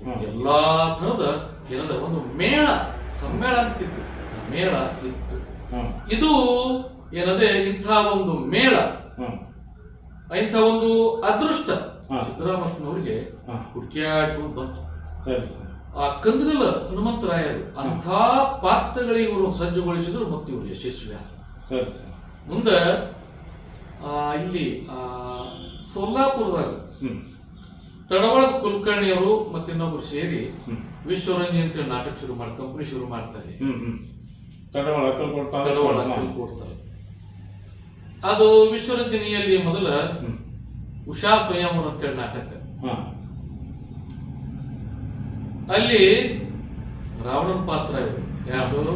ಹ್ಮ್. ಎಲ್ಲಾ ತರದ ಏನದ ಒಂದು ಮೇಳ ಸಮ್ಮೇಳ ಅಂತಿತ್ತು ಮೇಳ ಇತ್ತು. ಇದು ಏನದೆ ಇಂಥ ಒಂದು ಮೇಳ. ಇಂಥ ಒಂದು ಅದೃಷ್ಟ. ಸಿದ್ದರಾಮಯ್ಯನವರಿಗೆ. ಹುಡುಕ್ಯಾಡ್ಕೊಂಡು ಬಂತು. ಆ ಕಂದಗಲ ಹನುಮಂತರಾಯರು ಅಂಥ ಪಾತ್ರಗಳಿಗೆ ಇವರು ಸಜ್ಜುಗೊಳಿಸಿದ್ರು ಮತ್ತೆ ಇವರು ಯಶಸ್ವಿಯಾದರು. ಸರಿ ಸರಿ. ಮುಂದೆ ಇಲ್ಲಿ ಸೊಲ್ಲಾಪುರದಾಗ ತಡವಳದ ಕುಲಕರ್ಣಿಯವರು ಮತ್ತಿನ್ನೊಬ್ರು ಸೇರಿ ವಿಶ್ವರಂಜಿ ಅಂತೇಳಿ ನಾಟಕ ಶುರು ಮಾಡಿ ಕಂಪನಿ ಶುರು ಮಾಡ್ತಾರೆ. ತಡವಳ ಕೊಡ್ತಾರೆ. ಅದು ವಿಶ್ವರಂಜನಿಯಲ್ಲಿ ಮೊದಲ ಉಷಾ ಅಂತ ಅಂತೇಳಿ ನಾಟಕ. ಅಲ್ಲಿ ರಾವಣನ ಪಾತ್ರ ಇವರು. ಯಾರು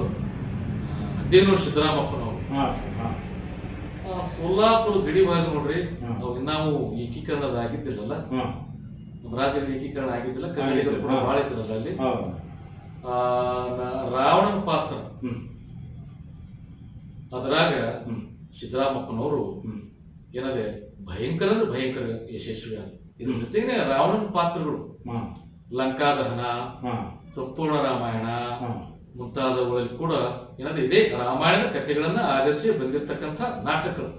ಹದಿನೂರು ಸಿದ್ದರಾಮಪ್ಪನವರು. ಸೋಲಾಪುರ ಗಡಿ ಭಾಗ ನೋಡ್ರಿ ಅವಾಗ ನಾವು ಏಕೀಕರಣದ ಆಗಿದ್ದಿಲ್ಲಲ್ಲ ಹಾ. ನಮ್ಮ ರಾಜ್ಯಗಳ ಏಕೀಕರಣ ಆಗಿದ್ದಿಲ್ಲ ಕನ್ನಡಿಗರು ಕೂಡ ಬಹಳ ಇದ್ರಲ್ಲ ಅಲ್ಲಿ. ರಾವಣನ ಪಾತ್ರ. ಅದರಾಗ ಹ್ಮ್. ಸಿದ್ದರಾಮಪ್ಪನವರು ಏನದೆ ಭಯಂಕರ ಭಯಂಕರ ಯಶಸ್ವಿ ಆದ ಇದ್ರ ಜೊತೆಗೆ ರಾವಣನ ಪಾತ್ರಗಳು. ಲಂಕಾ ಲಂಕಾದಹನ ಹಾ. ಸಂಪೂರ್ಣ ರಾಮಾಯಣ ಮುಂತಾದವುಗಳಲ್ಲಿ ಕೂಡ ಏನಾದ್ರೆ ಇದೇ ರಾಮಾಯಣದ ಕಥೆಗಳನ್ನ ಆಧರಿಸಿ ಬಂದಿರತಕ್ಕಂಥ ನಾಟಕಗಳು.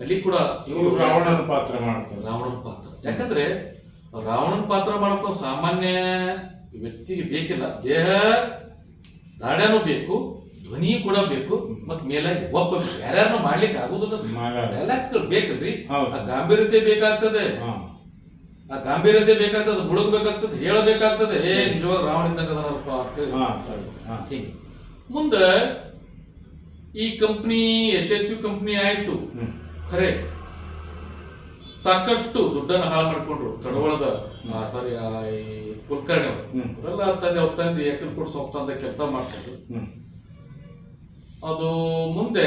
ಅಲ್ಲಿ ಕೂಡ ಇವರು ಇವರು ರಾವಣನ ಪಾತ್ರ ಮಾಡ್ತಾರೆ. ರಾವಣನ ಪಾತ್ರ. ಯಾಕಂದ್ರೆ ರಾವಣನ ಪಾತ್ರ ಮಾಡಬೇಕು ಸಾಮಾನ್ಯ ವ್ಯಕ್ತಿಗೆ ಬೇಕಿಲ್ಲ. ದೇಹ ದಾಢ್ಯನೂ ಬೇಕು ಧ್ವನಿ ಕೂಡ ಬೇಕು ಮತ್ ಮೇಲಾಗಿ ಒಬ್ಬ ಯಾರ್ಯಾರನ್ನ ಮಾಡ್ಲಿಕ್ಕೆ ಆಗುದಿಲ್ಲ. ಡೈಲಾಗ್ಸ್ಗಳು ಬೇಕಲ್ರಿ. ಆ ಗಾಂಭೀರ್ಯತೆ ಬೇಕಾಗ್ತದೆ. ಆ ಗಾಂಭೀರ್ಯತೆ ಬೇಕಾಗ್ತದೆ ಮುಳುಗಬೇಕಾಗ್ತದೆ ಹೇಳಬೇಕಾಗ್ತದೆ. ಏ ನಿಜವಾಗ ರಾವಣ ಇದ್ದಂಗದನಪ್ಪ ಅಂತ ಹೇಳಿ. ಮುಂದೆ ಈ ಕಂಪ್ನಿ ಯಶಸ್ವಿ ಕಂಪ್ನಿ ಆಯ್ತು. ಖರೆ. ಸಾಕಷ್ಟು ದುಡ್ಡನ್ನು ಹಾಳು ಮಾಡ್ಕೊಂಡ್ರು. ತಡವಳದ ಸಾರಿ ಈ ಕುಲಕರ್ಣಿ ಅವರು. ತಂದೆ ಅವರೆಲ್ಲ ತಂದೆ ಅವ್ರ ತಂದೆ ಏಕಲ್ಕೋಟ್ ಸಂಸ್ಥಾನದ ಕೆಲಸ ಮಾಡ್ತಿದ್ರು. ಅದು ಮುಂದೆ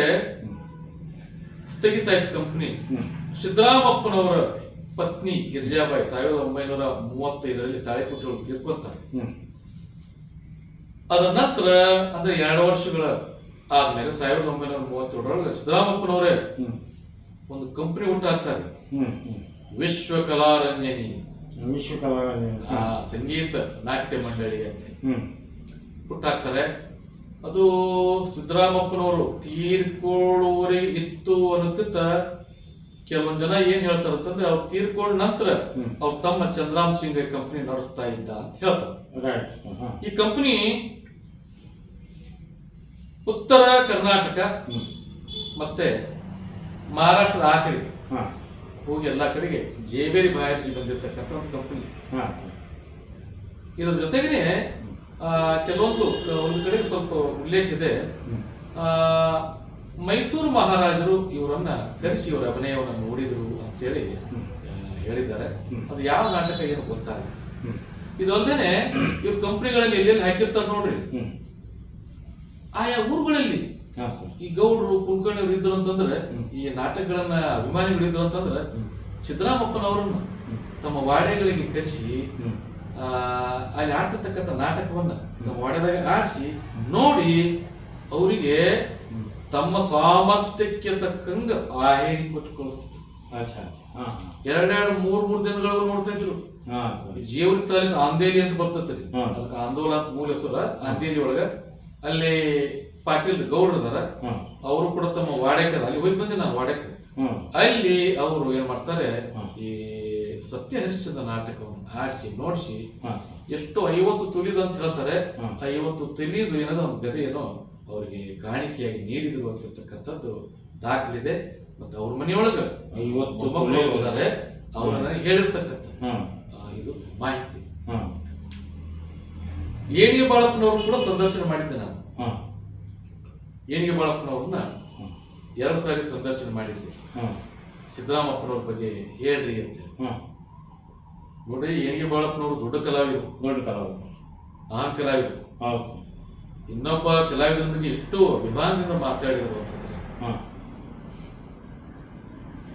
ಸ್ಥಗಿತ ಆಯ್ತು ಕಂಪ್ನಿ ಸಿದ್ದರಾಮಪ್ಪನವರ ಪತ್ನಿ ಗಿರಿಜಾಬಾಯಿ ಸಾವಿರದ ಒಂಬೈನೂರ ಮೂವತ್ತೈದರಲ್ಲಿ ತಾಳೆಕುಟ್ಟಿಗಳು ತೀರ್ಕೊಂತಾರೆ. ಅದ ನಂತರ ಅಂದ್ರೆ ಎರಡು ವರ್ಷಗಳ ಆದ್ಮೇಲೆ ಸಾವಿರದ ಒಂಬೈನೂರ ಮೂವತ್ತೇಳರೊಳಗೆ ಸಿದ್ದರಾಮಪ್ಪನವರೇ ಒಂದು ಕಂಪ್ನಿ ಊಟ ಹಾಕ್ತಾರೆ ಹ್ಮ್ ಕಲಾರಂಜನಿ ವಿಶ್ವ ಕಲಾರಂಜನಿ ಆ ಸಂಗೀತ ನಾಟ್ಯ ಮಂಡಳಿ ಅಂತ. ಹ್ಮ್. ಹುಟ್ಟಾಕ್ತಾರೆ ಅದು ಸಿದ್ದರಾಮಪ್ಪನವರು ತೀರ್ಕೊಳ್ಳುವವರೆಗೆ ಇತ್ತು ಅನ್ನೋದಕ್ಕಿಂತ ಕೆಲವೊಂದ್ ಜನ ಏನ್ ಹೇಳ್ತಾರ ಅಂತಂದ್ರೆ ಅವ್ರು ತೀರ್ಕೊಂಡ ನಂತರ ಅವ್ರು ತಮ್ಮ ಚಂದ್ರಾಮ್ ಸಿಂಗ್ ಕಂಪನಿ ನಡೆಸ್ತಾ ಇದ್ದ ಅಂತ ಹೇಳ್ತಾರೆ. ಈ ಕಂಪನಿ ಉತ್ತರ ಕರ್ನಾಟಕ ಮತ್ತೆ ಮಹಾರಾಷ್ಟ್ರ ಆ ಕಡೆ. ಹೋಗಿ ಎಲ್ಲ ಕಡೆಗೆ ಜೇಬೇರಿ ಬಾಯಾರಿಸಿ ಬಂದಿರತಕ್ಕಂಥ ಒಂದು ಕಂಪನಿ ಇದರ ಜೊತೆಗೇನೆ ಕೆಲವೊಂದು ಒಂದು ಕಡೆ ಸ್ವಲ್ಪ ಉಲ್ಲೇಖ ಇದೆ. ಆ, ಮೈಸೂರು ಮಹಾರಾಜರು ಇವರನ್ನ ಕರೆಸಿ ಇವರ ಅಭಿನಯವನ್ನು ನೋಡಿದ್ರು ಅಂತೇಳಿ. ಹೇಳಿದ್ದಾರೆ. ಅದು ಯಾವ ನಾಟಕ ಏನು ಗೊತ್ತಾಗಲ್ಲ. ಇದೊಂದೇನೆ ಇವ್ರ ಕಂಪ್ನಿಗಳಲ್ಲಿ ಎಲ್ಲೆಲ್ಲಿ ಹಾಕಿರ್ತಾರೆ ನೋಡ್ರಿ. ಆಯಾ ಊರುಗಳಲ್ಲಿ ಈ ಗೌಡರು ಕುಲಕರ್ಣಿಯವರು ಇದ್ರು ಅಂತಂದ್ರೆ ಈ ನಾಟಕಗಳನ್ನ ಅಭಿಮಾನಿಗಳು ಇದ್ರು ಅಂತಂದ್ರೆ. ಸಿದ್ದರಾಮಪ್ಪನವರನ್ನ ತಮ್ಮ ವಾಡೆಗಳಿಗೆ ಕರೆಸಿ ಆ, ಅಲ್ಲಿ ಆಡ್ತಿರ್ತಕ್ಕಂಥ ನಾಟಕವನ್ನ ತಮ್ಮ ವಾಡೆದಾಗ ಆಡಿಸಿ ನೋಡಿ ಅವರಿಗೆ ತಮ್ಮ ಸಾಮರ್ಥ್ಯಕ್ಕೆ ತಕ್ಕಂಗ ಆಹೇರಿ ಕೊಟ್ಟು ಕಳಿಸ್ತಿದ್ರು ಎರಡೆರಡು ಮೂರ್ ಮೂರ್ ದಿನಗಳವರು ನೋಡ್ತಾ ಇದ್ರು. ಜೀವನ ತಾಲೂಕು ಅಂದೇಲಿ ಅಂತ ಬರ್ತೈತ್ರಿ. ಅದಕ್ಕೆ ಆಂದೋಲನ ಮೂಲ ಹೆಸರು ಅಂದೇಲಿ ಒಳಗ ಅಲ್ಲಿ ಪಾಟೀಲ್ ಗೌಡ್ರ ಅದಾರ ಅವರು ಕೂಡ ತಮ್ಮ ವಾಡ್ಯಕ್ಕೆ ಅದ. ಅಲ್ಲಿ ಹೋಗಿ ಬಂದೆ ನಾನು ವಾಡ್ಯಕ್ಕೆ. ಅಲ್ಲಿ ಅವರು ಏನ್ ಮಾಡ್ತಾರೆ ಈ ಸತ್ಯ ಹರಿಶ್ಚಂದ್ರ ನಾಟಕವನ್ನು ಆಡಿಸಿ ನೋಡಿಸಿ ಎಷ್ಟು ಐವತ್ತು ತುಲಿದು ಅಂತ ಹೇಳ್ತಾರೆ. ಐವತ್ತು ತುಲಿದು ಏನದ ಒಂದು ಗದೆಯನ್ನು ಅವರಿಗೆ ಕಾಣಿಕೆಯಾಗಿ ನೀಡಿದ್ರು ಅಂತಿರ್ತಕ್ಕಂಥದ್ದು ದಾಖಲಿದೆ. ಮತ್ತೆ ಅವ್ರ ಮನೆಯೊಳಗ ಐವತ್ತು. ಇದ್ದಾರೆ. ಅವ್ರ ನನಗೆ ಹೇಳಿರ್ತಕ್ಕಂಥ ಇದು ಮಾಹಿತಿ. ಏಡಿ ಬಾಳಪ್ಪನವರು ಕೂಡ ಸಂದರ್ಶನ ಮಾಡಿದ್ದೆ ನಾನು. ಏಣಿಗೆ ಬಾಳಪ್ಪನವ್ರನ್ನ. ಎರಡು ಸಾರಿ ಸಂದರ್ಶನ ಮಾಡಿದ್ವಿ. ಸಿದ್ದರಾಮಪ್ಪನವ್ರ ಬಗ್ಗೆ ಹೇಳ್ರಿ ಅಂತ ನೋಡ್ರಿ ಏಣಿಗೆ ಬಾಳಪ್ಪನವರು ದೊಡ್ಡ ಕಲಾವಿದರು. ದೊಡ್ಡ ಕಲಾವಿದ ಮಹಾನ್ ಕಲಾವಿದರು. ಇನ್ನೊಬ್ಬ ಕಲಾವಿದರ ಬಗ್ಗೆ ಎಷ್ಟು ಅಭಿಮಾನದಿಂದ ಮಾತಾಡಿದ್ರು ಅಂತಂದ್ರೆ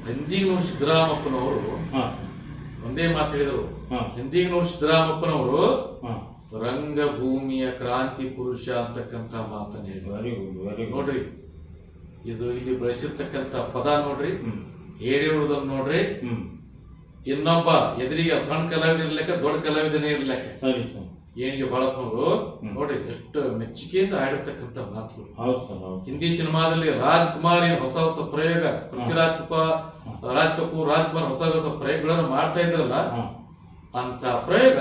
ಹಂದಿಗನೂರು ಸಿದ್ದರಾಮಪ್ಪನವರು ಒಂದೇ ಮಾತು ಹೇಳಿದರು. ಹಂದಿಗನೂರು ಸಿದ್ದರಾಮಪ್ಪನವರು ಹಾ. ರಂಗಭೂಮಿಯ ಕ್ರಾಂತಿ ಪುರುಷ ಅಂತಕ್ಕಂಥ ಮಾತನ್ನ ಹೇಳಿ. ವೆರಿ ಗುಡ್ ವೆರಿ ನೋಡ್ರಿ ಇದು ಇಲ್ಲಿ ಬಳಸಿರ್ತಕ್ಕಂಥ ಪದ ನೋಡ್ರಿ ಹೇಳಿರುವುದನ್ನು ನೋಡ್ರಿ. ಇನ್ನೊಬ್ಬ ಎದುರಿಗೆ ಸಣ್ಣ ಕಲಾವಿದ ಇರ್ಲಿಕ್ಕ ದೊಡ್ಡ ಕಲಾವಿದನೇ ಇರ್ಲಿಕ್ಕೆ. ಸರಿ ಸರ್. ಏನಿಗೆ ಬಾಳಪ್ಪನವರು ನೋಡ್ರಿ ಎಷ್ಟು ಮೆಚ್ಚುಗೆಯಿಂದ ಆಡಿರ್ತಕ್ಕಂಥ ಮಾತುಗಳು. ಹೌದು ಸಿನಿಮಾದಲ್ಲಿ ರಾಜ್ಕುಮಾರ್ ಏನ್ ಹೊಸ ಹೊಸ ಪ್ರಯೋಗ ಪೃಥ್ವಿರಾಜ್ ಕಪೂರ್ ರಾಜ್ ಕಪೂರ್ ರಾಜ್ಕುಮಾರ್ ಹೊಸ ಹೊಸ ಪ್ರಯೋಗಗಳನ್ನು ಮಾಡ್ತಾ ಇದ್ರಲ್ಲ ಅಂತ ಪ್ರಯೋಗ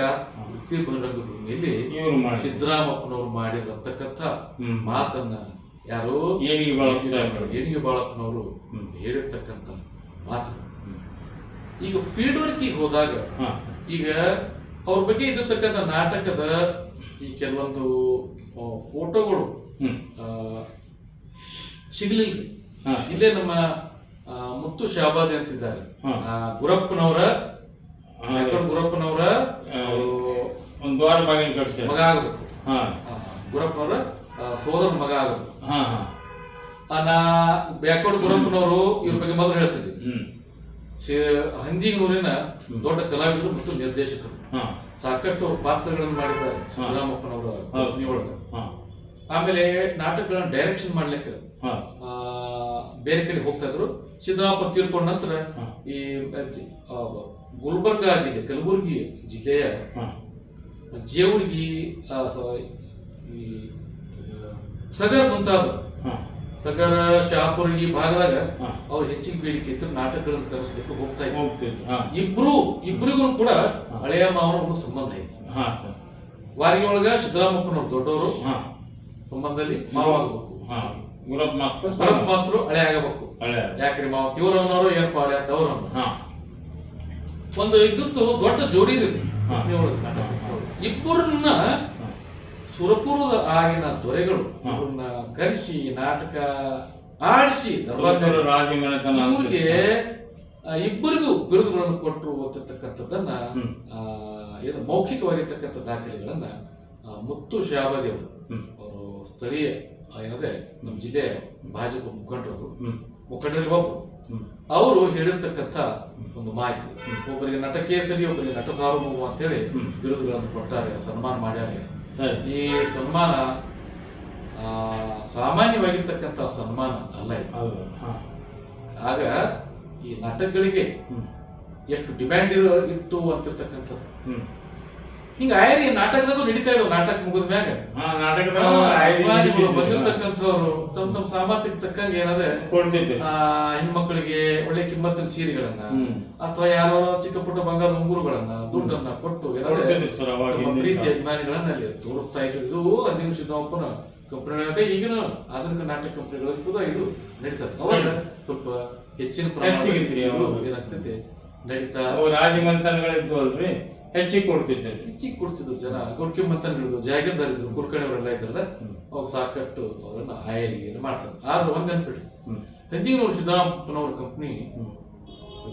ವೃತ್ತಿ ಬಹಿರಂಗ ಸಿದ್ದರಾಮಪ್ಪನವ್ರು ಮಾಡಿರತಕ್ಕಂಥ ಮಾತನ್ನ ಯಾರು? ಏನಿಗೆ. ಏಣಿಗೆ ಬಾಳಪ್ಪನವರು. ಹೇಳಿರ್ತಕ್ಕಂಥ ಮಾತು. ಈಗ ಫೀಲ್ಡ್ ವರ್ಕಿಗೆ ಹೋದಾಗ ಈಗ ಅವ್ರ ಬಗ್ಗೆ ಇದ್ದಿರ್ತಕ್ಕಂಥ ನಾಟಕದ ಈ ಕೆಲವೊಂದು ಫೋಟೋಗಳು ಸಿಗ್ಲಿಲ್ಲ ಸಿಗ್ಲಿಲ್ರಿ. ಇಲ್ಲೇ ನಮ್ಮ ಮುತ್ತು ಶಾಬಾದಿ ಅಂತಿದ್ದಾರೆ. ಗುರಪ್ಪನವರ. ಗುರಪ್ಪನವರ ಒಂದು ದ್ವಾರ ಬಾಗಿಲು ಕಳಿಸಿ. ಮಗ ಆಗಬೇಕು. ಹಾ. ಗುರಪ್ಪನವರ ಸೋದರ ಮಗ ಆಗಬೇಕು. ಹಾ ಹಾ. ಆ, ನಾ ಬ್ಯಾಕೋಡ್ ಗುರಪ್ಪನವರು ಇವ್ರ ಬಗ್ಗೆ ಮೊದಲು ಹೇಳ್ತಿದ್ವಿ. ಹ್ಮ್. ಹಂದಿಗನೂರಿನ ದೊಡ್ಡ ಕಲಾವಿದರು ಮತ್ತು ನಿರ್ದೇಶಕರು. ಹಾ. ಸಾಕಷ್ಟು ಅವರು ಪಾತ್ರಗಳನ್ನು ಮಾಡಿದ್ದಾರೆ ಸಿದ್ದರಾಮಪ್ಪನವರ ಒಳಗೆ. ಆಮೇಲೆ ನಾಟಕಗಳನ್ನ ಡೈರೆಕ್ಷನ್ ಮಾಡ್ಲಿಕ್ಕೆ ಬೇರೆ ಕಡೆ ಹೋಗ್ತಾ ಇದ್ರು. ಸಿದ್ದರಾಮಪ್ಪ ತೀರ್ಕೊಂಡ ನಂತರ ಈ ಗುಲ್ಬರ್ಗ ಜಿಲ್ಲೆ ಕಲಬುರಗಿ ಜಿಲ್ಲೆಯ ಜೇವರ್ಗಿ ಈ ಸಗರ ಮುಂತಾದ ಹಾ. ಸಗರ ಶಾಪುರ ಈ ಭಾಗದಾಗ. ಅವ್ರು ಹೆಚ್ಚಿನ ಬೇಡಿಕೆ ಇತ್ತು ನಾಟಕಗಳನ್ನು ಕರೆಸಲಿಕ್ಕೆ ಹೋಗ್ತಾ ಇದ್ರು. ಇಬ್ರು ಇಬ್ರಿಗೂ ಕೂಡ ಹಳೆಯ ಮಾವನ ಒಂದು ಸಂಬಂಧ ಐತಿ. ವಾರಿಗೆ ಒಳಗ ಸಿದ್ದರಾಮಪ್ಪನವ್ರು ದೊಡ್ಡವರು ಹಾ. ಸಂಬಂಧದಲ್ಲಿ ಮಾವಾಗಬೇಕು ಮಾಸ್ತರ್ ಹಳೆ ಆಗಬೇಕು. ಯಾಕ್ರಿ ಮಾವ? ತೀವ್ರವನವರು ಏನಪ್ಪ ಹಳೆ ಅಂತ? ಅವ್ರನ್ನ ಹಾ. ಒಂದು ಇದ್ದು ದೊಡ್ಡ ಜೋಡಿ ಇದೆ ಒಳಗೆ ನಾಟಕ. ಒಳಗೆ. ಇಬ್ಬರನ್ನ ಸುರಪುರದ ಆಗಿನ ದೊರೆಗಳು ಇವ್ರನ್ನ ಕರೆಸಿ ನಾಟಕ ಆಡಿಸಿ ಇವ್ರಿಗೆ ಇಬ್ಬರಿಗೂ ಬಿರುದುಗಳನ್ನು ಕೊಟ್ಟರು ಓದ್ತಿರ್ತಕ್ಕಂಥದ್ದನ್ನ ಏನು ಮೌಖಿಕವಾಗಿರ್ತಕ್ಕಂಥ ದಾಖಲೆಗಳನ್ನ ಮುತ್ತು ಶಾಬಾದಿ ಅವರು. ಅವರು ಸ್ಥಳೀಯ ಏನದೆ ನಮ್ಮ ಜಿಲ್ಲೆ ಭಾಜಪ ಮುಖಂಡರು ಮುಖಂಡರು ಮುಖಂಡರಲ್ಲಿ ಹ್ಮ್. ಅವರು ಹೇಳಿರ್ತಕ್ಕಂಥ ಒಂದು ಮಾಹಿತಿ. ಒಬ್ಬರಿಗೆ ನಟಕೇಸರಿ ಒಬ್ಬರಿಗೆ ನಟ ಸಾರ್ವಭೌಮ ಅಂತ ಹೇಳಿ. ಬಿರುದುಗಳನ್ನು ಕೊಡ್ತಾರೆ ಸನ್ಮಾನ ಮಾಡ್ಯಾರೆ. ಈ ಸನ್ಮಾನ ಸಾಮಾನ್ಯವಾಗಿರ್ತಕ್ಕಂಥ ಸನ್ಮಾನ ಅಲ್ಲ ಇದು. ಆಗ ಈ ನಾಟಕಗಳಿಗೆ ಎಷ್ಟು ಡಿಮ್ಯಾಂಡ್ ಇರೋ ಇತ್ತು ಅಂತಿರ್ತಕ್ಕಂಥದ್ದು. ಹಿಂಗ ಆಯ್ರಿ ನಾಟಕದಾಗೂ ನಡೀತಾ ಇರೋ ನಾಟಕ ಮುಗಿದ ಮ್ಯಾಗ. ಬಂದಿರತಕ್ಕಂಥವ್ರು ತಮ್ಮ ತಮ್ಮ ಸಾಮರ್ಥ್ಯಕ್ಕೆ ತಕ್ಕಂಗೆ ಏನಾದ್ರೆ ಕೊಡ್ತಿದ್ದೆ ಆ ಹೆಣ್ಮಕ್ಳಿಗೆ ಒಳ್ಳೆ ಕಿಮ್ಮತ್ತಿನ ಸೀರೆಗಳನ್ನ ಅಥವಾ ಯಾರೋ ಚಿಕ್ಕ ಪುಟ್ಟ ಬಂಗಾರದ ಉಂಗುರುಗಳನ್ನ ದುಡ್ಡನ್ನ ಕೊಟ್ಟು ಪ್ರೀತಿ ಅಭಿಮಾನಿಗಳನ್ನ ಅಲ್ಲಿ ತೋರಿಸ್ತಾ ಇದ್ರು. ಇದು ಅನಿಲ್ ಸಿದ್ದಪ್ಪನ ಕಂಪನಿಗಳಾಗ ಈಗಿನ ಆಧುನಿಕ ನಾಟಕ ಕಂಪನಿಗಳಲ್ಲಿ ಕೂಡ ಇದು ನಡೀತದೆ ಅವಾಗ ಸ್ವಲ್ಪ ಹೆಚ್ಚಿನ ಪ್ರಮಾಣ. ಏನಾಗ್ತೈತಿ ನಡೀತಾ ರಾಜಮಂತನಗಳಿದ್ದು ಅಲ್ರಿ. ಹೆಚ್ಚಿಗೆ ಕೊಡ್ತಿದ್ದೆ ಹೆಚ್ಚಿಗೆ ಕೊಡ್ತಿದ್ರು ಜನ. ಗುರ್ಕಿ ಮತ್ತನ್ ಹಿಡಿದು ಜಾಗೀರ್ದಾರ್ ಇದ್ರು ಕುರ್ಕಣಿಯವರೆಲ್ಲ ಇದ್ರಲ್ಲ ಅವಾಗ ಸಾಕಷ್ಟು ಅವರನ್ನ ಆಯರಿಗೆ ಮಾಡ್ತಾರೆ. ಆದ್ರೆ ಒಂದ್ ನೆನ್ಪಿಡ್ರಿ ಹದಿನೈದು ಸಿದ್ದರಾಮಪ್ಪನವ್ರ ಕಂಪ್ನಿ.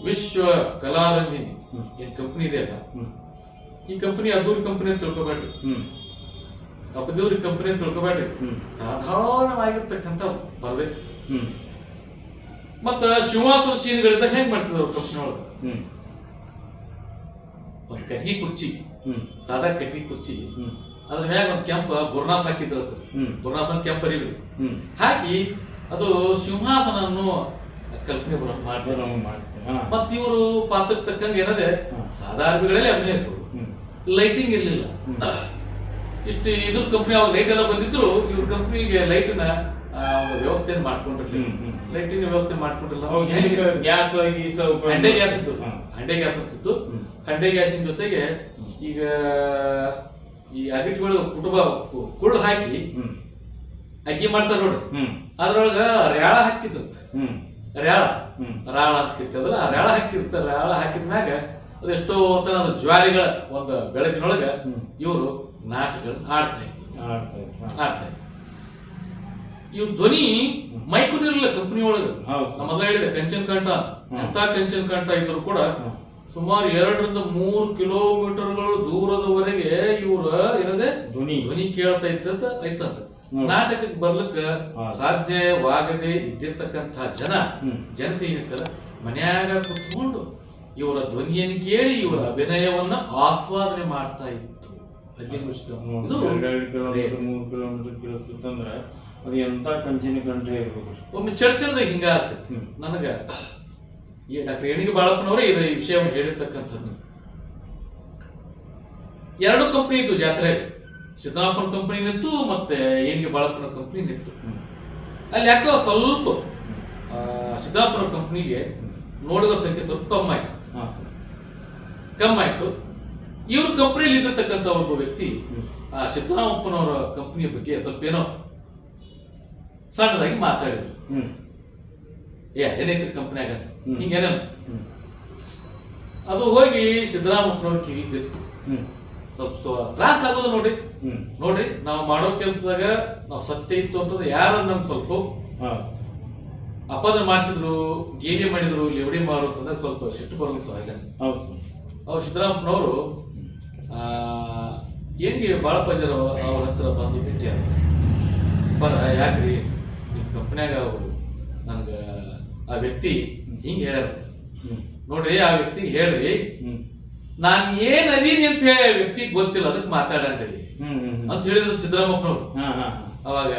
ವಿಶ್ವ ಕಲಾರಂಜಿನಿ ಏನ್ ಕಂಪ್ನಿ ಇದೆ ಅಲ್ಲ. ಈ ಕಂಪ್ನಿ ಅದೂರ್ ಕಂಪ್ನಿ ಅಂತ ತಿಳ್ಕೊಬೇಡ್ರಿ. ಹ್ಮ್. ಕಂಪ್ನಿ ಅಂತ ತಿಳ್ಕೊಬೇಡ್ರಿ. ಸಾಧಾರಣವಾಗಿರ್ತಕ್ಕಂಥ ಹ್ಮ್. ಮತ್ತ ಶಿವಾಸನ ಸೀನ್ಗಳಿಂದ ಹೆಂಗ್ ಮಾಡ್ತಿದ್ರು ಅವ್ರ ಕಂಪ್ನಿ ಒಳಗೆ? ಒಂದ್ ಕಟ್ಗಿ ಕುರ್ಚಿ. ಸಾದಾ ಕಟ್ಗಿ ಕುರ್ಚಿ. ಅದ್ರ ಮ್ಯಾಗ ಒಂದು ಕೆಂಪ ಬುರ್ನಾಸ್ ಹಾಕಿದ್ರು ಅದು ಬುರ್ನಾಸ್ ಅಂತ ಕೆಂಪ ಅರಿವಿ ಹಾಕಿ ಅದು ಸಿಂಹಾಸನ ಅನ್ನೋ ಕಲ್ಪನೆ ಮಾಡ್ತಾರೆ. ಬರೋಂಗ್ ಮತ್ ಇವರು ಪಾತ್ರಕ್ಕೆ ತಕ್ಕಂಗೆ ಏನದೆ. ಸಾದಾ ಅರ್ಬಿಗಳಲ್ಲಿ ಅಭಿನಯಿಸೋರು. ಲೈಟಿಂಗ್ ಇರ್ಲಿಲ್ಲ. ಇಷ್ಟು ಇದ್ರ ಕಂಪ್ನಿ ಅವ್ರ ಲೈಟ್ ಎಲ್ಲ ಬಂದಿದ್ರು ಇವ್ರ ಕಂಪ್ನಿಗೆ ಲೈಟ್ನ ವ್ಯವಸ್ಥೆಯನ್ನು ಮಾಡ್ಕೊಂಡಿರ್ಲಿಲ್ಲ. ಲೈಟಿನ ವ್ಯವಸ್ಥೆ ಮಾಡ್ಕೊಂಡಿಲ್ಲ ಗ್ಯಾಸ್ ಹಂಡೆ ಗ್ಯಾಸ್ ಇತ್ತು. ಹಂಡೆ ಗ್ಯಾಸ್ ಅಂತಿತ್ತು ಹಂಡೆ ಗ್ಯಾಸಿನ ಜೊತೆಗೆ ಈಗ ಈ ಅಗಿಟ್ಗಳು ಕುಟುಂಬ ಕುಳ್ಳು ಹಾಕಿ ಅಕ್ಕಿ ಅಗ್ಗಿ ಮಾಡ್ತಾರ ನೋಡ್ರಿ. ಹ್ಮ್. ಅದ್ರೊಳಗ ರ್ಯಾಳ ಹಾಕಿದ್ರಂತ. ರ್ಯಾಳ. ರಾಳ ಅಂತ ಕಿರ್ತದ್ರ ಆ ರ್ಯಾಳ ಹಾಕಿರ್ತ ರ್ಯಾಳ ಹಾಕಿದ ಮ್ಯಾಗ ಅದೆಷ್ಟೋ ತನ ಜ್ವಾರಿಗಳ ಒಂದು ಬೆಳಕಿನೊಳಗ ಇವರು ನಾಟಕಗಳನ್ನ ಆಡ್ತಾ ಇದ್ರು ಆಡ್ತಾ ಇದ್ರು. ಇವ್ ಧ್ವನಿ ಮೈಕು ಇರಲಿಲ್ಲ ಕಂಪನಿ ಒಳಗ ಮೊದಲ ಹೇಳಿದೆ ಕಂಚನ್ ಕಂಠ. ಎಂತ ಕಂಚನ್ ಕಂಠ ಇದ್ರು ಕೂಡ. ಸುಮಾರು ಎರಡರಿಂದ ಮೂರ್ ಕಿಲೋಮೀಟರ್ಗಳು ದೂರದವರೆಗೆ ಇವ್ರ ಏನದೆ ಧ್ವನಿ. ಧ್ವನಿ ಕೇಳ್ತಾ ಇತ್ತಂತ ಐತಂತ. ನಾಟಕಕ್ಕೆ ಬರ್ಲಿಕ್ಕ. ಸಾಧ್ಯವಾಗದೆ ಇದ್ದಿರ್ತಕ್ಕಂಥ ಜನ ಜನತೆ ಏನಿತ್ತಲ್ಲ ಮನ್ಯಾಗ ಕುತ್ಕೊಂಡು ಇವರ ಧ್ವನಿಯನ್ನು ಕೇಳಿ ಇವರ ಅಭಿನಯವನ್ನ ಆಸ್ವಾದನೆ ಮಾಡ್ತಾ ಇತ್ತು ಮೂರು ಕಿಲೋಮೀಟರ್ ಕೇಳಿಸ್ತಂದ್ರ ಅದು ಎಂತ ಕಂಚಿನ ಕಂಡ್ರೆ ಇರ್ಬೇಕು ಒಮ್ಮೆ ಚರ್ಚ್ ಹಿಂಗ ಆಗ್ತೈತಿ. ನನಗ ಈ ಡಾಕ್ಟರ್ ಏಣಿಗೆ ಬಾಳಪ್ಪನವರೇ ಇದು ಈ ವಿಷಯವನ್ನು ಹೇಳಿರ್ತಕ್ಕಂಥದ್ದು. ಎರಡು ಕಂಪ್ನಿ ಇತ್ತು ಜಾತ್ರೆ. ಸಿದ್ದರಾಮಪ್ಪನ ಕಂಪ್ನಿ ನಿಂತು ಮತ್ತೆ ಏಣಿಗೆ ಬಾಳಪ್ಪನ ಕಂಪ್ನಿ ನಿಂತು. ಅಲ್ಲಿ ಯಾಕೋ ಸ್ವಲ್ಪ ಸಿದ್ದಾಪುರ ಕಂಪ್ನಿಗೆ ನೋಡಿದವ್ರ ಸಂಖ್ಯೆ ಸ್ವಲ್ಪ ಕಮ್ಮಿ ಆಯ್ತು ಹಾ ಸರ್ ಕಮ್ಮಿ ಆಯ್ತು ಇವ್ರ ಕಂಪ್ನಿಯಲ್ಲಿ ಇದ್ದಿರ್ತಕ್ಕಂಥ ಒಬ್ಬ ವ್ಯಕ್ತಿ. ಆ ಸಿದ್ದರಾಮಪ್ಪನವರ ಕಂಪ್ನಿಯ ಬಗ್ಗೆ ಸ್ವಲ್ಪ ಏನೋ ಸಣ್ಣದಾಗಿ ಮಾತಾಡಿದ್ರು. ಏನೈತಿ ಏ ಏನೈತಿ ಕಂಪ್ನಿಯಾಗ ಹಿಂಗೇನ ಅದು ಹೋಗಿ ಸಿದ್ದರಾಮಪ್ಪನವ್ರ ಬಿತ್ತು ಸ್ವಲ್ಪ ತ್ರಾಸ ಆಗೋದು ನೋಡ್ರಿ. ನೋಡ್ರಿ ನಾವು ಮಾಡೋ ಕೆಲಸದಾಗ ನಾವು ಸತ್ಯ ಇತ್ತು ಅಂತಂದ್ರೆ ಯಾರ ನಮ್ ಸ್ವಲ್ಪ. ಅಪದ ಮಾಡಿಸಿದ್ರು ಗೇಲಿ ಮಾಡಿದ್ರು ಲೆವಡಿ ಮಾಡು ಅಂತಂದ್ರೆ ಸ್ವಲ್ಪ ಸಿಟ್ಟು ಬರೋದು ಸಹಜ. ಅವ್ರು ಸಿದ್ದರಾಮಪ್ಪನವರು ಏನ್ಗೆ ಬಾಳಪ್ಪಾಜರ್ ಅವ್ರ ಹತ್ರ ಬಂದು ಭೇಟಿ ಬರ ಯಾಕ್ರಿ? ನಿಮ್ಮ ಕಂಪ್ನ್ಯಾಗ ಅವರು ನನ್ಗ ಆ ವ್ಯಕ್ತಿ ಹಿಂಗೆ ಹೇಳ ನೋಡ್ರಿ ಆ ವ್ಯಕ್ತಿಗೆ ಹೇಳ್ರಿ ನಾನು ಏನ್ ಅದೀನಿ ಅಂತ ಹೇಳಿ ಆ ವ್ಯಕ್ತಿಗೆ ಗೊತ್ತಿಲ್ಲ ಅದಕ್ಕೆ ಹ್ಮ್ ಅಂತ ಹೇಳಿದ್ರು ಸಿದ್ದರಾಮಪ್ಪನವ್ರು ಅವಾಗ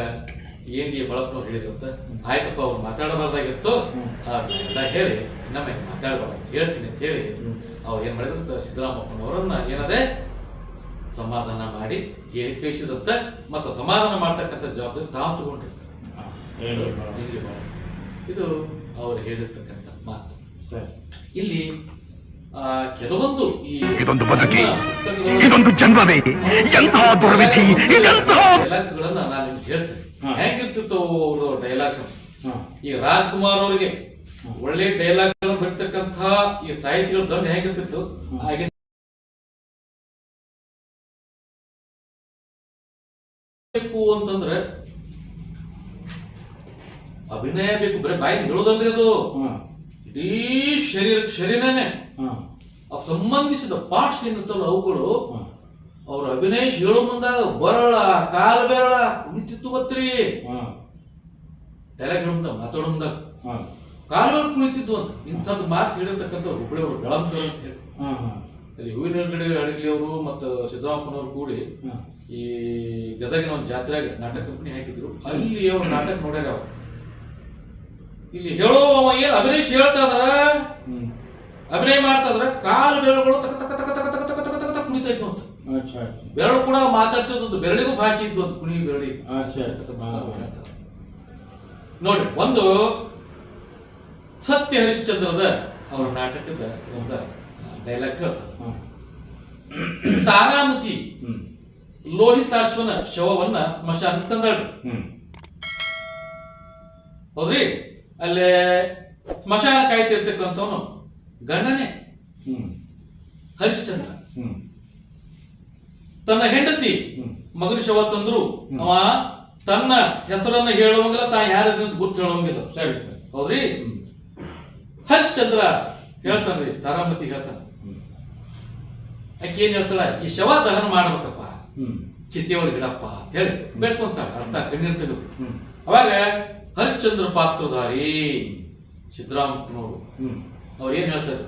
ಏನ್ ಬಳಪ್ಪನವ್ರು ಹೇಳಿದ್ರಂತ? ಆಯ್ತಪ್ಪ ಅವ್ರು ಮಾತಾಡಬಾರ್ದಾಗಿತ್ತು. ಹೇಳಿ ನಮ್ಮ ಮಾತಾಡಬಾರ್ದು ಹೇಳ್ತೀನಿ ಅಂತ ಹೇಳಿ. ಅವ್ರು ಏನು ಮಾಡಿದ್ರು ಸಿದ್ದರಾಮಪ್ಪನವರನ್ನ ಏನದೇ? ಸಮಾಧಾನ ಮಾಡಿ ಹೇಳಿ ಕಳಿಸಿದಂತ ಮತ್ತು ಸಮಾಧಾನ ಮಾಡ್ತಕ್ಕಂಥ ಜವಾಬ್ದಾರಿ ತಾವು ತಗೊಂಡಿರ್ತಾರೆ. ಇದು ಅವರು ಹೇಳಿರ್ತಕ್ಕಂಥ ಮಾತು. ಇಲ್ಲಿ ಕೆಲವೊಂದು ಈ ಡೈಲಾಗ್ಸ್ಗಳನ್ನ ನಾನು ಹೇಳ್ತೇನೆ. ಹೇಗಿರ್ತಿತ್ತು ಅವ್ರ ಡೈಲಾಗ್ಸ್ ಈ ರಾಜ್ಕುಮಾರ್ ಅವರಿಗೆ ಒಳ್ಳೆ ಡೈಲಾಗ್ ಬಿಡ್ತಕ್ಕಂಥ ಈ ಸಾಹಿತಿಗಳ ದಂಡ ಹೇಗಿರ್ತಿತ್ತು ಹಾಗೆ ಅಂತಂದ್ರೆ ಅಭಿನಯ ಬೇಕು. ಬರೀ ಬಾಯಿ ಹೇಳೋದಲ್ರಿ ಅದು. ಇಡೀ ಶರೀರ ಶರೀರನೇ ಆ ಸಂಬಂಧಿಸಿದ ಪಾರ್ಟ್ಸ್ ಏನಿರ್ತಲ್ಲ ಅವುಗಳು ಅವ್ರ ಅಭಿನಯ ಹೇಳೋ ಮುಂದಾಗ ಬರಳ ಕಾಲು ಬೆರಳ ಕುಳಿತಿತ್ತು ಗೊತ್ತ್ರಿ. ಡೈಲಾಗ್ ಹೇಳೋ ಮುಂದಾಗ ಮಾತಾಡೋ ಮುಂದಾಗ. ಹಾ ಕಾಲು ಬೆರಳು ಕುಳಿತಿದ್ದು ಅಂತ ಇಂಥದ್ದು ಮಾತು ಹೇಳಿರ್ತಕ್ಕಂಥ ಹುಬ್ಬಳ್ಳಿ ಅವರು ಗಳಂತರ ಅಂತ ಹೇಳಿ ಹಾ ಹಾ ಅಲ್ಲಿ ಹೂವಿನ ಅಡಗಲಿ ಅವರು ಮತ್ತು ಸಿದ್ದರಾಮಪ್ಪನವರು ಕೂಡಿ ಈ ಗದಗಿನ ಒಂದು ಜಾತ್ರೆಗೆ ನಾಟಕ ಕಂಪನಿ ಹಾಕಿದ್ರು ಅಲ್ಲಿ ಅವರು ನಾಟಕ ನೋಡ್ಯಾರ ಅವರು ಇಲ್ಲಿ ಹೇಳೋ ಏನು ಅಭಿನಯ ಹೇಳ್ತಾ ಇದ್ರ ಅಭಿನಯ ಮಾಡ್ತಾ ಇದ್ರ ಕಾಲು ಬೆರಳುಗಳು ತಕ ತಕ ತಕ ತಕ ತಕ ತಕ ತಕ ತಕ ಕುಣಿತಾ ಇದ್ವು ಅಂತ ಬೆರಳು ಕೂಡ ಮಾತಾಡ್ತಿದ್ದು ಬೆರಳಿಗೂ ಭಾಷೆ ಇದ್ದು ಅಂತ ಕುಣಿ ಬೆರಳಿ ನೋಡಿ ಒಂದು ಸತ್ಯ ಹರಿಶ್ಚಂದ್ರದ ಅವರ ನಾಟಕದ ಒಂದು ಡೈಲಾಗ್ಸ್ ಹೇಳ್ತಾರೆ ತಾರಾಮತಿ ಲೋಹಿತಾಶ್ವನ ಶವವನ್ನ ಸ್ಮಶಾನ ತಂದಾಳ್ರಿ. ಹೌದ್ರಿ? ಅಲ್ಲೇ ಸ್ಮಶಾನ ಕಾಯ್ತಿರ್ತಕ್ಕಂಥವನು ಗಂಡನೇ. ಹ್ಮ್. ಹರಿಶ್ಚಂದ್ರ. ಹ್ಮ್. ತನ್ನ ಹೆಂಡತಿ. ಮಗನ ಶವ ತಂದ್ರು. ಅವ ತನ್ನ ಹೆಸರನ್ನ ಹೇಳುವಂಗಿಲ್ಲ ತಾ ಯಾರು ಗುರ್ತು ಹೇಳುವಂಗಿಲ್ಲ. ಸರಿ ಸರ್. ಹೌದ್ರಿ? ಹರಿಶ್ಚಂದ್ರ ಹೇಳ್ತಾನ್ರಿ ತಾರಾಮತಿ ಹೇಳ್ತಾನ. ಆಕೆ ಏನ್ ಹೇಳ್ತಾಳ ಈ ಶವ ದಹನ ಮಾಡ್ಬೇಕಪ್ಪ. ಹ್ಮ್. ಚಿತೆ ಒಳಗಿಡಪ್ಪ ಅಂತ ಹೇಳಿ ಬೇಡ್ಕೊಂತಾಳ ಅರ್ಥ ಕಣ್ಣೀರ್ ತೆಗೆದು. ಅವಾಗ ಹರಿಶ್ಚಂದ್ರ ಪಾತ್ರಧಾರಿ ಸಿದ್ದರಾಮಪ್ಪನವರು ಅವ್ರು ಏನ್ ಹೇಳ್ತಾರೆ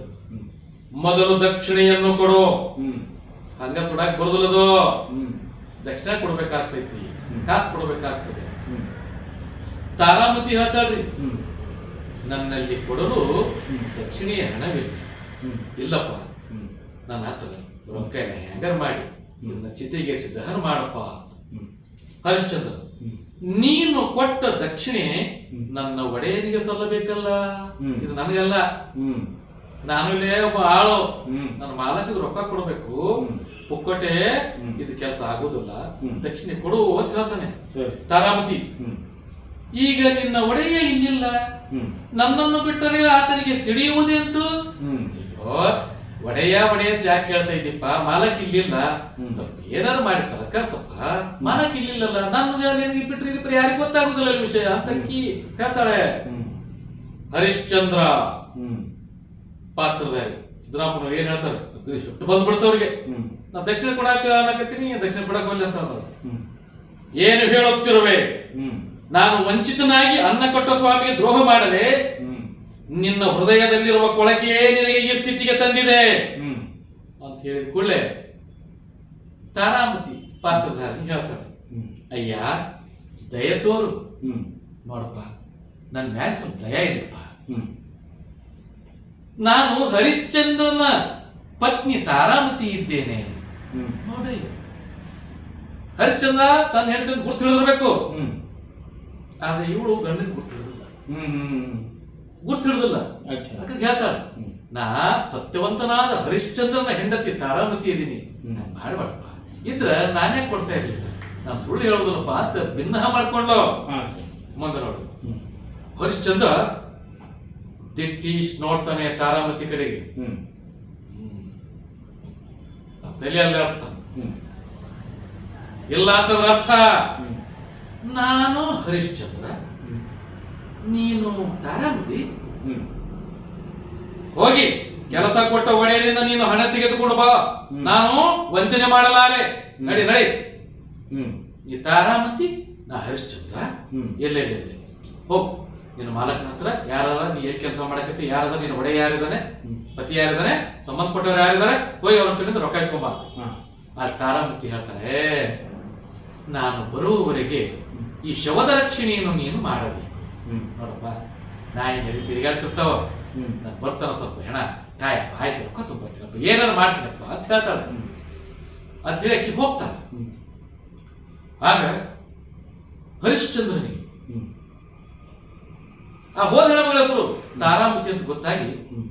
ಮೊದಲು ದಕ್ಷಿಣೆಯನ್ನು ಕೊಡು. ಹ್ಮ್. ಹಂಗ ಸುಡಾಕ್ ಬರುದಿಲ್ಲದು ಹ್ಮ್. ದಕ್ಷಿಣ ಕೊಡ್ಬೇಕಾಗ್ತೈತಿ ಕಾಸು ಕೊಡ್ಬೇಕಾಗ್ತದೆ. ತಾರಾಮತಿ ಹೇಳ್ತಾಳ್ರಿ ನನ್ನಲ್ಲಿ ಕೊಡಲು ದಕ್ಷಿಣೆಯ ಹಣವಿಲ್ಲ. ಇಲ್ಲಪ್ಪ. ನನ್ನ ಹತ್ರ ರೊಕ್ಕ ಹ್ಯಾಂಗರ್ ಮಾಡಿ? ಇದನ್ನ ಚಿತೆಗೆ ದಹನ ಮಾಡಪ್ಪ. ಹರಿಶ್ಚಂದ್ರ ನೀನು ಕೊಟ್ಟ ದಕ್ಷಿಣೆ ನನ್ನ ಒಡೆಯನಿಗೆ ಸಲ್ಲಬೇಕಲ್ಲ. ಇದು ನನಗಲ್ಲ. ನಾನು ಇಲ್ಲೇ ಒಬ್ಬ ಆಳು. ನನ್ನ ಮಾಲಕಿಗೆ ರೊಕ್ಕ ಕೊಡಬೇಕು. ಪುಕ್ಕಟೆ ಇದು ಕೆಲಸ ಆಗೋದಿಲ್ಲ. ದಕ್ಷಿಣೆ ಕೊಡು ಅಂತ ಹೇಳ್ತಾನೆ. ತಾರಾಮತಿ. ಈಗ ನಿನ್ನ ಒಡೆಯ ಇಲ್ಲಿಲ್ಲ ಹ್ಮ್. ನನ್ನನ್ನು ಬಿಟ್ಟರೆ ಆತನಿಗೆ ತಿಳಿಯುವುದೆಂತು ಒಡೆಯ ಒಡೆಯ ಯಾಕೆ ಹೇಳ್ತಾ ಇದ್ದೀಪ್ಪ? ಮಾಲಕ್ ಇಲ್ಲಿಲ್ಲ. ಸ್ವಲ್ಪ ಏನಾರು ಮಾಡಿ ಸಹಕರಿಸಪ್ಪ ಮಾಲಕ್ ಇಲ್ಲಿಲ್ಲಲ್ಲ ನನ್ಗೆ ನಿನಗೆ ಬಿಟ್ಟರೆ ಇಬ್ಬರು ಯಾರಿಗೂ ಗೊತ್ತಾಗುದಿಲ್ಲ ವಿಷಯ ಅಂತ ಅಕ್ಕಿ ಹೇಳ್ತಾಳೆ. ಹರಿಶ್ಚಂದ್ರ. ಪಾತ್ರಧಾರಿ. ಸಿದ್ದರಾಮಯ್ಯನವ್ರು ಏನ್ ಹೇಳ್ತಾರೆ? ಸುಟ್ಟು ಬಂದ್ಬಿಡ್ತವ್ರಿಗೆ. ನಾ ದಕ್ಷಿಣ ಕೊಡಕ್ಕೆ ಅನ್ನಕತ್ತೀನಿ ದಕ್ಷಿಣ ಕೊಡಕ್ಕೆ ಒಲ್ಲೆ ಅಂತ ಹೇಳ್ತಾರೆ. ಏನು ಹೇಳುತ್ತಿರುವೆ ನಾನು ವಂಚಿತನಾಗಿ ಅನ್ನ ಕೊಟ್ಟ ಸ್ವಾಮಿಗೆ ದ್ರೋಹ ಮಾಡದೆ ನಿನ್ನ ಹೃದಯದಲ್ಲಿರುವ ಕೊಳಕೆಯೇ ನಿನಗೆ ಈ ಸ್ಥಿತಿಗೆ ತಂದಿದೆ. ಅಂತ ಹೇಳಿದ ಕೂಡಲೇ ತಾರಾಮತಿ ಪಾತ್ರಧಾರಿ ಹೇಳ್ತಾರೆ. ಅಯ್ಯ ದಯ ತೋರು. ನೋಡಪ್ಪ ನನ್ನ ಮ್ಯಾಲೆ ಸ್ವಲ್ಪ ದಯ ಇಲ್ಲಪ್ಪ. ನಾನು ಹರಿಶ್ಚಂದ್ರನ ಪತ್ನಿ ತಾರಾಮತಿ ಇದ್ದೇನೆ. ನೋಡ್ರಿ. ಹರಿಶ್ಚಂದ್ರ ತಾನು ಹೇಳ್ತಿದ್ದು ಗುರ್ತಿಳಿದಿರ್ಬೇಕು ಹ್ಮ್. ಆದ್ರೆ ಇವಳು ಗಂಡನ ಗುರ್ತಿಡುದಿಲ್ಲ ಅಚ್ಚಾ. ಅದಕ್ಕೆ ಹೇಳ್ತಾಳೆ ನಾ ಸತ್ಯವಂತನಾದ ಹರಿಶ್ಚಂದ್ರನ ಹೆಂಡತಿ ತಾರಾಮತಿ ಇದೀನಿ. ಮಾಡಬೇಡಪ್ಪ. ಇದ್ರ ನಾನೇ ಕೊಡ್ತಾ ಇರ್ಲಿಲ್ಲ? ನಾನು ಸುಳ್ಳು ಹೇಳೋದಿಲ್ಲಪ್ಪ ಅಂತ ಭಿನ್ನ ಮಾಡ್ಕೊಂಡ್ಲ ಮುಂದೆ ನೋಡಿ ಹರಿಶ್ಚಂದ್ರ ದಿಟ್ಟಿ ನೋಡ್ತಾನೆ ತಾರಾಮತಿ ಕಡೆಗೆ. ಆಡಿಸ್ತಾನೆ ಹ್ಮ್. ಇಲ್ಲ ಅಂತಂದ್ರ ಅರ್ಥ. ನಾನು ಹರಿಶ್ಚಂದ್ರ. ನೀನು ತಾರಾಮತಿ. ಹ್ಮ್. ಹೋಗಿ ಕೆಲಸ ಕೊಟ್ಟ ಒಡೆಯರಿಂದ ನೀನು ಹಣ ತೆಗೆದುಕೊಂಡು ಬಾ. ನಾನು ವಂಚನೆ ಮಾಡಲಾರೆ. ನಡಿ ನಡಿ. ಹ್ಮ್. ಈ ತಾರಾಮತಿ ನಾ ಹರಿಶ್ಚಂದ್ರ. ಹ್ಮ್. ಎಲ್ಲ ಇಲ್ಲ ಇಲ್ಲ ಹೋಗ್ ನಿನ್ನ ಮಾಲಕನ ಹತ್ರ ಯಾರಾದ್ರ ನೀ ಎಲ್ಲಿ ಕೆಲಸ ಮಾಡಕತ್ತಿ ಯಾರದ ನಿನ್ನ ಒಡೆಯ ಯಾರಿದ್ದಾನೆ? ಹ್ಮ್. ಪತಿ ಯಾರಿದ್ದಾನೆ? ಸಂಬಂಧಪಟ್ಟವ್ರು ಯಾರಿದ್ದಾರೆ? ಹೋಗಿ ಅವ್ರ ಕಡೆ ರೊಕ್ಕ ಇಸ್ಕೊಂಬ ಹಾ. ಆ ತಾರಾಮತಿ ಹೇಳ್ತಾಳೆ ನಾನು ಬರುವವರೆಗೆ ಈ ಶವದ ರಕ್ಷಣೆಯನ್ನು ನೀನು ಮಾಡಬೇಕು. ಹ್ಮ್. ನೋಡಪ್ಪ ನಾಯಿ ನೆಲೆ ತಿರುಗಾಡ್ತಿರ್ತಾವ. ನಾನು ಬರ್ತಾನ ಸ್ವಲ್ಪ ಹೆಣ ಕಾಯಪ್ಪ ಆಯ್ತು ರೊಕ್ಕ ಬರ್ತೀನಪ್ಪ ಏನಾರು ಮಾಡ್ತೀನಪ್ಪ ಅಂತ ಹೇಳ್ತಾಳೆ. ಅಂತ ಹೇಳಿ ಆಕಿ ಹೋಗ್ತಾಳೆ. ಹ್ಮ್. ಆಗ ಹರಿಶ್ಚಂದ್ರನಿಗೆ ಹ್ಮ್. ಆ ಹೋದ ಹೆಣ್ಮಗಳ ಹೆಸರು ತಾರಾಮತಿ ಅಂತ ಗೊತ್ತಾಗಿ ಹ್ಮ್.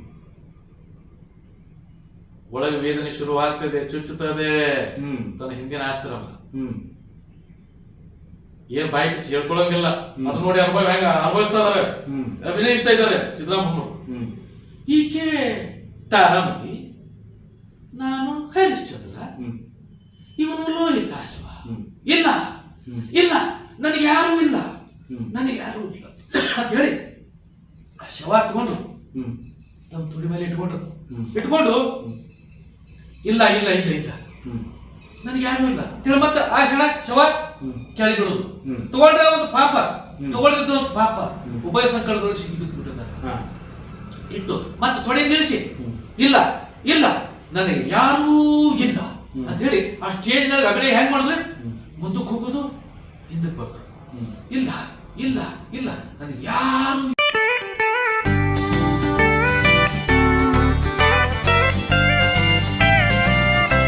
ಒಳಗೆ ವೇದನೆ ಶುರುವಾಗ್ತದೆ ಚುಚ್ಚುತ್ತದೆ. ಹ್ಮ್. ತನ್ನ ಹಿಂದಿನ ಆಶ್ರಮ. ಹ್ಮ್. ಏನ್ ಬಾಯಿ ಬಿಚ್ಚಿ ಹೇಳ್ಕೊಳಂಗಿಲ್ಲ. ಅದು ನೋಡಿ ಅನುಭವ ಹೆಂಗ ಅನುಭವಿಸ್ತಾ ಇದಾರೆ. ಅಭಿನಯಿಸ್ತಾ ಇದ್ದಾರೆ ಸಿದ್ದರಾಮಯ್ಯನವರು ಹ್ಮ್. ಈಕೆ ತಾರಾಮತಿ ನಾನು ಹರಿಶ್ಚಂದ್ರ ಇವನು ಲೋಹಿತಾಶ್ವ. ಇಲ್ಲ. ಇಲ್ಲ. ನನಗೆ ಯಾರು ಇಲ್ಲ. ನನಗೆ ಯಾರು ಇಲ್ಲ. ಅಂತ ಹೇಳಿ ಆ ಶವ ತಗೊಂಡು ತಮ್ಮ ತುಡಿ ಮೇಲೆ ಇಟ್ಕೊಂಡ್ರು. ಇಟ್ಕೊಂಡು ಇಲ್ಲ ಇಲ್ಲ ಇಲ್ಲ ಇಲ್ಲ. ನನಗೆ ಯಾರು ಇಲ್ಲ. ತಿಳಿ ಮತ್ತೆ ಆ ಶವ ಶವ. ಕೆಳಗಿಡೋದು. ತಗೊಂಡ್ರೆ ಒಂದು ಪಾಪ. ತಗೊಳ್ಳಿದ್ದು ತಗೊಳ್ದಿದ್ದು ಒಂದು ಪಾಪ. ಉಭಯ ಸಂಕಟದೊಳಗೆ ಸಿಕ್ಕಿ ಬಿದ್ದುಬಿಟ್ಟಿದ್ದಾರೆ. ಹಾ. ಇಟ್ಟು. ಮತ್ತೆ ತೊಡೆ ನಿಲ್ಲಿಸಿ. ಇಲ್ಲ. ಇಲ್ಲ. ನನಗೆ ಯಾರೂ ಇಲ್ಲ. ಅಂತ ಹೇಳಿ ಆ ಸ್ಟೇಜ್ ಸ್ಟೇಜ್ನಾಗ ಅಭಿನಯ ಹೆಂಗ್ ಮಾಡಿದ್ರೆ. ಮುಂದಕ್ಕೆ ಹೋಗುದು ಹಿಂದಕ್ಕೆ ಬರ್ತದೆ ಇಲ್ಲ. ಇಲ್ಲ. ಇಲ್ಲ. ನನಗೆ ಯಾರು